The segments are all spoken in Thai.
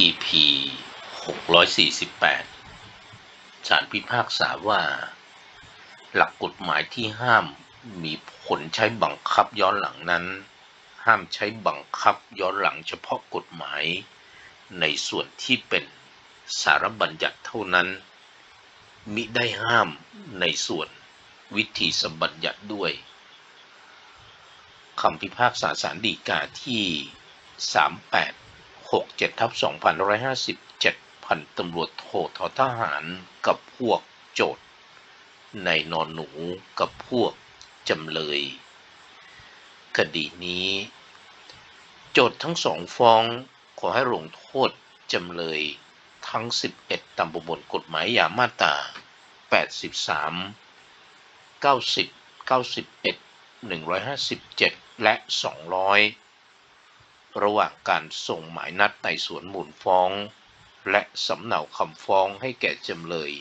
EP 648 ศาลพิพากษาว่า หลักกฎหมายที่ห้ามมีผลใช้บังคับย้อนหลังนั้น ห้ามใช้บังคับย้อนหลังเฉพาะกฎหมาย ในส่วนที่เป็นสารบัญญัติเท่านั้น มิได้ห้ามในส่วนวิธีสมบัญญัติด้วยคำพิพากษาสารดีกาที่ 38 67ทับ2557 พันตำรวจโททอทหารกับพวกโจทย์ในนอนหนูกับพวกจำเลย คดีนี้ โจทย์ทั้งสองฟ้องขอให้ลงโทษจำเลยทั้ง 11ตามประมวลกฎหมายยามาตรา83 90 91 157 และ 200 ระหว่างการส่งหมายนัดไต่สวนมูลฟ้อง และสำเนาคำฟ้องให้แก่จำเลย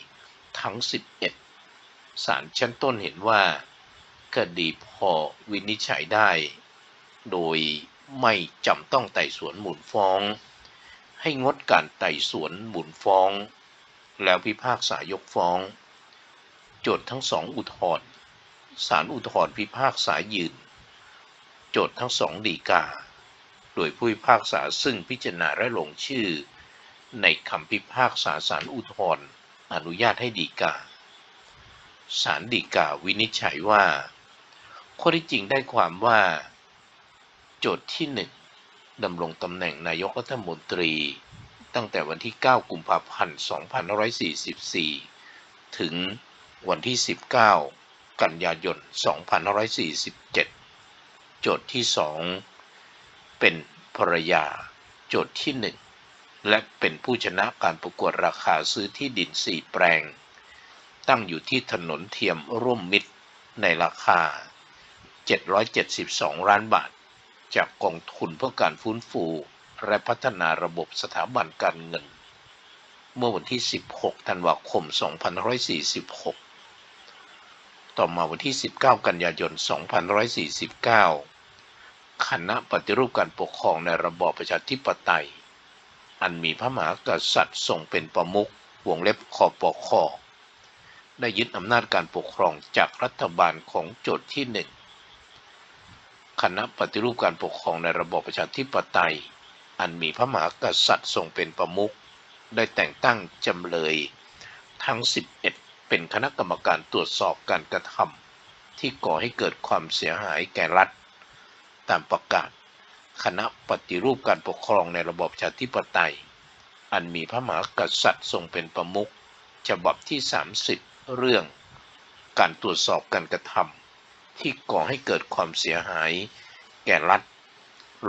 ทั้ง 11 ศาลชั้นต้นเห็นว่า คดีพอวินิจฉัยได้ โดยไม่จำต้องไต่สวนมูลฟ้อง ให้งดการไต่สวนมูลฟ้อง แล้วพิพากษายกฟ้อง โจทย์ทั้งสองอุทธรณ์ศาลอุทธรณ์พิพากษายืน โจทย์ทั้งสองดีกา โดยผู้พิพากษาซึ่งพิจารณาและลงชื่อ ในคำพิพากษาศาลอุทธรณ์อนุญาตให้ดีกาศาลฎีกาวินิจฉัยว่า ข้อที่จริงได้ความว่า โจทย์ที่หนึ่งดำรงตำแหน่งนายกรัฐมนตรี ตั้งแต่วันที่ 9 กุมภาพันธ์ 2544 ถึงวันที่ 19 กันยายน 2547 โจทย์ที่ 2 เป็นภรรยา โจทย์ที่1และเป็นผู้ชนะการประกวดราคาซื้อที่ดิน4แปลง ตั้งอยู่ที่ถนนเทียมร่วมมิตรในราคา 772 ล้านบาท จากกองทุนเพื่อการฟื้นฟูและพัฒนาระบบสถาบันการเงิน เมื่อวันที่ 16 ธันวาคม 2546 ต่อมาวันที่ 19 กันยายน 2549 คณะปฏิรูปการปกครองในระบอบประชาธิปไตย อันมีพระมหากษัตริย์ทรงเป็นประมุขวงเล็บคอปคอได้ยึดอำนาจการปกครองจากรัฐบาลของโจทย์ที่หนึ่งคณะปฏิรูปการปกครองในระบอบประชาธิปไตย อันมีพระมหากษัตริย์ทรงเป็นประมุขได้แต่งตั้งจำเลย ทั้ง 11 เป็นคณะกรรมการตรวจสอบการกระทำที่ก่อให้เกิดความเสียหายแก่รัฐ ตามประกาศ คณะปฏิรูปการปกครองในระบอบประชาธิปไตย อันมีพระมหากษัตริย์ทรงเป็นประมุขฉบับที่ 30 เรื่อง การตรวจสอบการกระทำที่ก่อให้เกิดความเสียหาย แก่รัฐ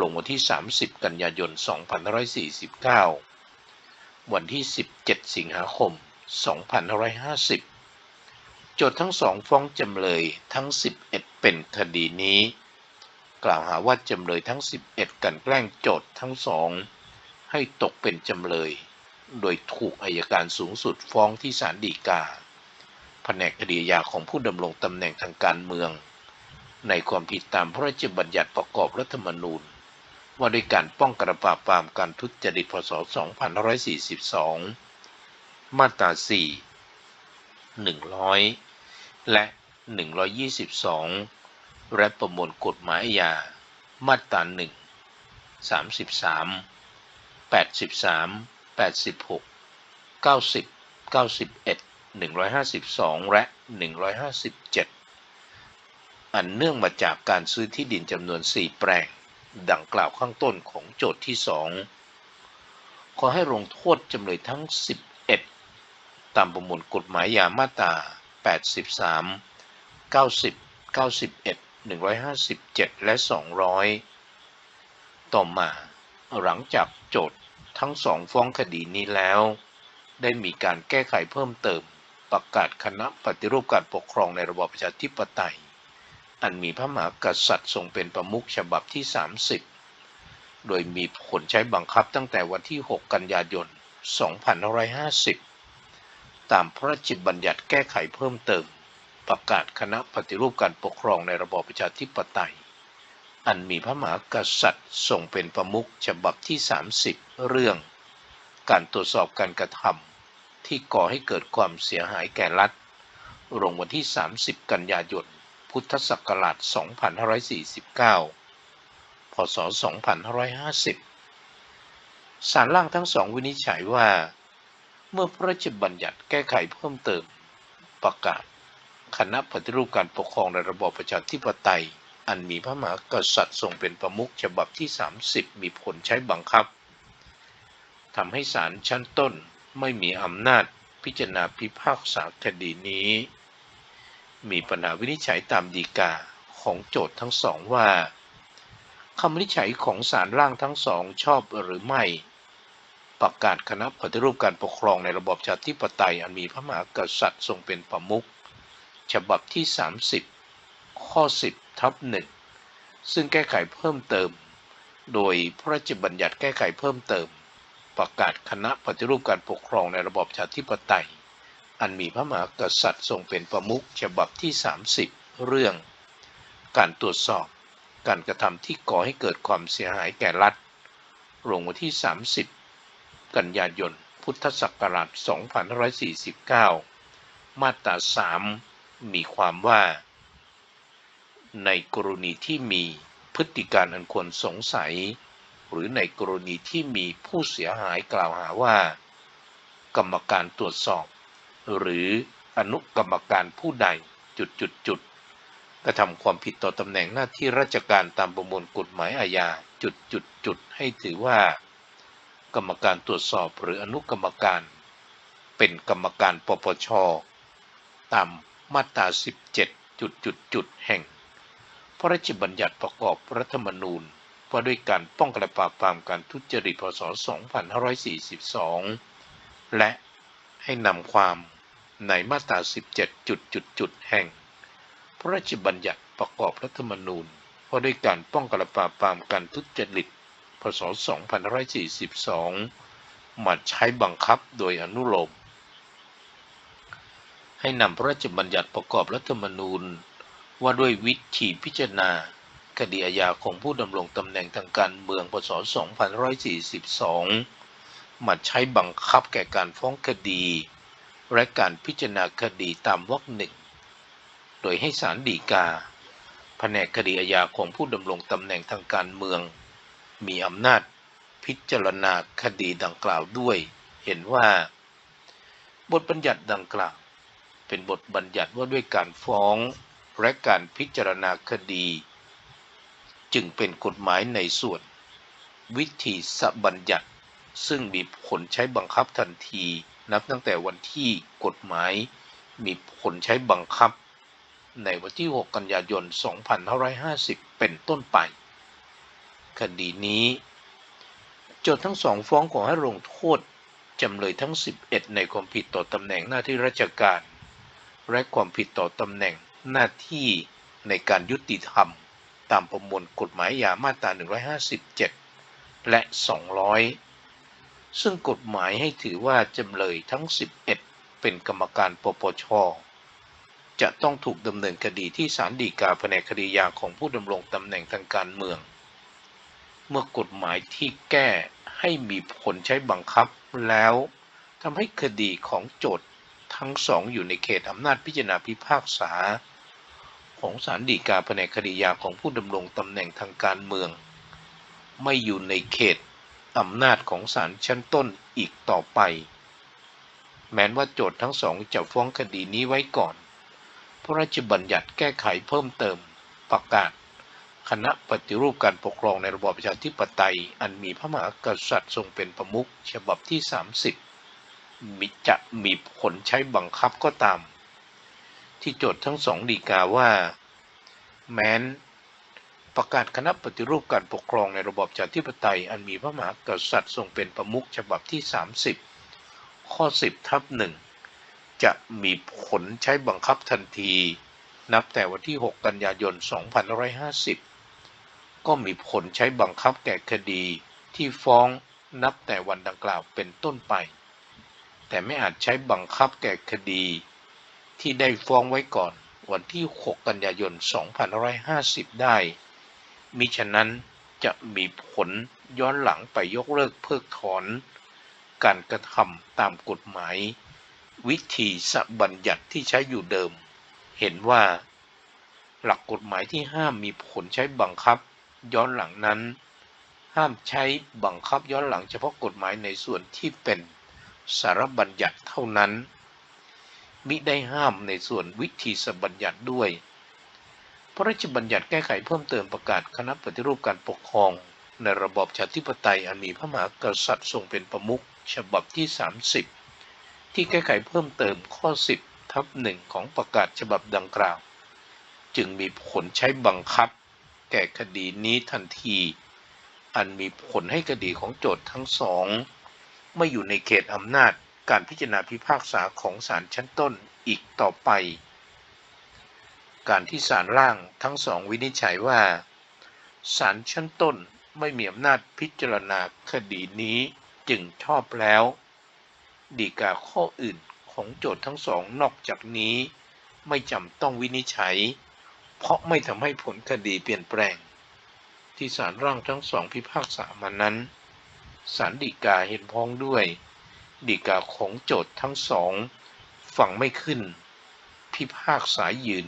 ลงวันที่ 30 กันยายน 2549 วันที่ 17 สิงหาคม 2550 โจทย์ทั้งสองฟ้องจำเลยทั้ง 11 เป็นคดีนี้ กล่าวหาว่าจำเลยทั้ง 11 กันแกล้งโจทย์ทั้งสองให้ตกเป็นจำเลย โดยถูกอายการสูงสุดฟ้องที่ศาลฎีกา แผนกคดีอาญาของผู้ดำรงตำแหน่งทางการเมือง ในความผิดตามพระราชบัญญัติประกอบรัฐธรรมนูญ ว่าด้วยการป้องกันปราบปรามการทุจริตพศ 2542 มาตรา 4 100 และ 122 และประมวลกฎหมายอาญามาตรา1 33 83 86 90 91 152และ157อันเนื่องมาจากการซื้อที่ดินจำนวน4แปลง ดังกล่าวข้างต้นของโจทย์ที่2ขอให้ลงโทษจำเลยทั้ง 11 ตามประมวลกฎหมายยามาตรา 83 90 91 157 และ 200 ต่อมา หลังจากโจทย์ทั้งสองฟ้องคดีนี้แล้ว ได้มีการแก้ไขเพิ่มเติมประกาศคณะปฏิรูปการปกครองในระบอบประชาธิปไตย อันมีพระมหากษัตริย์ทรงเป็นประมุขฉบับที่ 30 โดยมีผลใช้บังคับตั้งแต่วันที่ 6 กันยายน 2550 ตามพระราชบัญญัติแก้ไขเพิ่มเติม ประกาศคณะปฏิรูปการปกครองในระบอบประชาธิปไตย อันมีพระมหากษัตริย์ทรงเป็นประมุขฉบับที่ 30 เรื่อง การตรวจสอบการกระทำที่ก่อให้เกิดความเสียหายแก่รัฐลงวันที่ 30 กันยายน พุทธศักราช 2549 พศ 2550 สารล่างทั้งสองวินิจฉัยว่า เมื่อพระราชบัญญัติแก้ไขเพิ่มเติมประกาศ คณะปฏิรูปการปกครองในระบอบประชาธิปไตย อันมีพระมหากษัตริย์ทรงเป็นประมุขฉบับที่ 30 มีผลใช้บังคับทำให้ศาลชั้นต้นไม่มีอำนาจพิจารณาพิพากษาคดีนี้ มีปัญหาวินิจฉัยตามดีกาของโจทย์ทั้งสองว่าคำวินิจฉัยของศาลล่างทั้งสองชอบหรือไม่ ประกาศคณะปฏิรูปการปกครองในระบอบประชาธิปไตยอันมีพระมหากษัตริย์ทรงเป็นประมุข ฉบับที่ 30 ข้อ 10ทับหนึ่งซึ่งแก้ไขเพิ่มเติม โดยพระราชบัญญัติแก้ไขเพิ่มเติม ประกาศคณะปฏิรูปการปกครองในระบอบประชาธิปไตย อันมีพระมหากษัตริย์ทรงเป็นประมุขฉบับที่ 30 เรื่อง การตรวจสอบ การกระทำที่ก่อให้เกิดความเสียหายแก่รัฐลงวันที่ 30 กันยายน พุทธศักราช 2549 มาตรา 3 มีความว่า ในกรณีที่มีพฤติการอันควรสงสัย หรือในกรณีที่มีผู้เสียหายกล่าวหาว่า กรรมการตรวจสอบ หรืออนุกรรมการผู้ใดจุดจุดจุดกระทำความผิดต่อตำแหน่งหน้าที่ราชการตามประมวลกฎหมายอาญาจุดจุดจุดให้ถือว่า กรรมการตรวจสอบหรืออนุกรรมการ เป็นกรรมการปปชตาม มาตรา17จุดจุดจุดแห่ง พระราชบัญญัติประกอบรัฐธรรมนูญว่าด้วยการป้องกันและปราบปรามการทุจริตพศ 2542 และให้นำความในมาตรา17จุดจุดจุดแห่ง พระราชบัญญัติประกอบรัฐธรรมนูญว่าด้วยการป้องกันและปราบปรามการทุจริตพศ 2542 มาใช้บังคับโดยอนุโลม ให้นำพระราชบัญญัติประกอบรัฐธรรมนูญ ว่าด้วยวิธีพิจารณา คดีอาญาของผู้ดำรงตำแหน่งทางการเมืองพศ 2542 มาใช้บังคับแก่การฟ้องคดี และการพิจารณาคดีตามวรรคหนึ่ง โดยให้ศาลฎีกา แผนกคดีอาญาของผู้ดำรงตำแหน่งทางการเมือง มีอำนาจพิจารณาคดีดังกล่าวด้วย เห็นว่า บทบัญญัติดังกล่าว เป็นบทบัญญัติว่าด้วยการฟ้องและการพิจารณาคดี จึงเป็นกฎหมายในส่วน วิธีสบัญญัติ ซึ่งมีผลใช้บังคับทันที นับตั้งแต่วันที่กฎหมาย มีผลใช้บังคับ ในวันที่ 6 กันยายน 2550 เป็นต้นไป คดีนี้โจทย์ทั้งสองฟ้องขอให้ลงโทษจำเลยทั้ง 11 ในความผิดต่อตำแหน่งหน้าที่ราชการ และความผิดต่อตำแหน่งหน้าที่ในการยุติธรรม ตามประมวลกฎหมายยามาตรา 157 และ 200 ซึ่งกฎหมายให้ถือว่าจำเลยทั้ง 11 เป็นกรรมการปปช จะต้องถูกดำเนินคดีที่ศาลฎีกาแผนกคดียาของผู้ดำรงตำแหน่งทางการเมือง เมื่อกฎหมายที่แก้ให้มีผลใช้บังคับแล้วทำให้คดีของโจทย์ ทั้งสองอยู่ในเขตอำนาจพิจารณาพิพากษา ของศาลฎีกาแผนกคดียาของผู้ดำรงตำแหน่งทางการเมือง ไม่อยู่ในเขตอำนาจของศาลชั้นต้นอีกต่อไป แม้ว่าโจทย์ทั้งสองจะฟ้องคดีนี้ไว้ก่อน พระราชบัญญัติแก้ไขเพิ่มเติมประกาศ คณะปฏิรูปการปกครองในระบอบประชาธิปไตย อันมีพระมหากษัตริย์ทรงเป็นประมุขฉบับที่ 30 มิจะมีผลใช้บังคับก็ตาม ที่โจทย์ทั้งสองดีกาว่า แม้นประกาศคณะปฏิรูปการปกครองในระบอบประชาธิปไตย อันมีพระมหากษัตริย์ทรงเป็นประมุขฉบับที่ 30 ข้อ 10ทับหนึ่งจะมีผลใช้บังคับทันที นับแต่วันที่ 6 กันยายน 2550 ก็มีผลใช้บังคับแก่คดีที่ฟ้องนับแต่วันดังกล่าวเป็นต้นไป แต่ไม่อาจใช้บังคับแก่คดีที่ได้ฟ้องไว้ก่อนวันที่ 6 กันยายน 2550 ได้ มิฉะนั้นจะมีผลย้อนหลังไปยกเลิกเพิกถอน การกระทำตามกฎหมาย วิธีสบัญญัติที่ใช้อยู่เดิม เห็นว่า หลักกฎหมายที่ห้ามมีผลใช้บังคับ ย้อนหลังนั้น ห้ามใช้บังคับย้อนหลังเฉพาะกฎหมายในส่วนที่เป็น สารบัญญัติเท่านั้น มิได้ห้ามในส่วนวิธีสบัญญัติด้วย พระราชบัญญัติแก้ไขเพิ่มเติมประกาศคณะปฏิรูปการปกครอง ในระบอบชาธิปไตยอันมีพระมหากษัตริย์ทรงเป็นประมุขฉบับที่ 30 ที่แก้ไขเพิ่มเติมข้อ 10 ทับหนึ่งของประกาศฉบับดังกล่าว จึงมีผลใช้บังคับ แก่คดีนี้ทันที อันมีผลให้คดีของโจทย์ทั้งสอง ไม่อยู่ในเขตอำนาจการพิจารณาพิพากษาของศาลชั้นต้นอีกต่อไป การที่ศาลล่างทั้งสองวินิจฉัยว่าศาลชั้นต้นไม่มีอำนาจพิจารณาคดีนี้จึงชอบแล้ว ดีกาข้ออื่นของโจทย์ทั้งสองนอกจากนี้ ไม่จำต้องวินิจฉัย เพราะไม่ทำให้ผลคดีเปลี่ยนแปลง ที่ศาลร่างทั้งสองพิพากษามานั้น ศาลฎีกาเห็นพ้องด้วยฎีกาของโจทย์ทั้งสอง ฝังไม่ขึ้น พิพากษายืน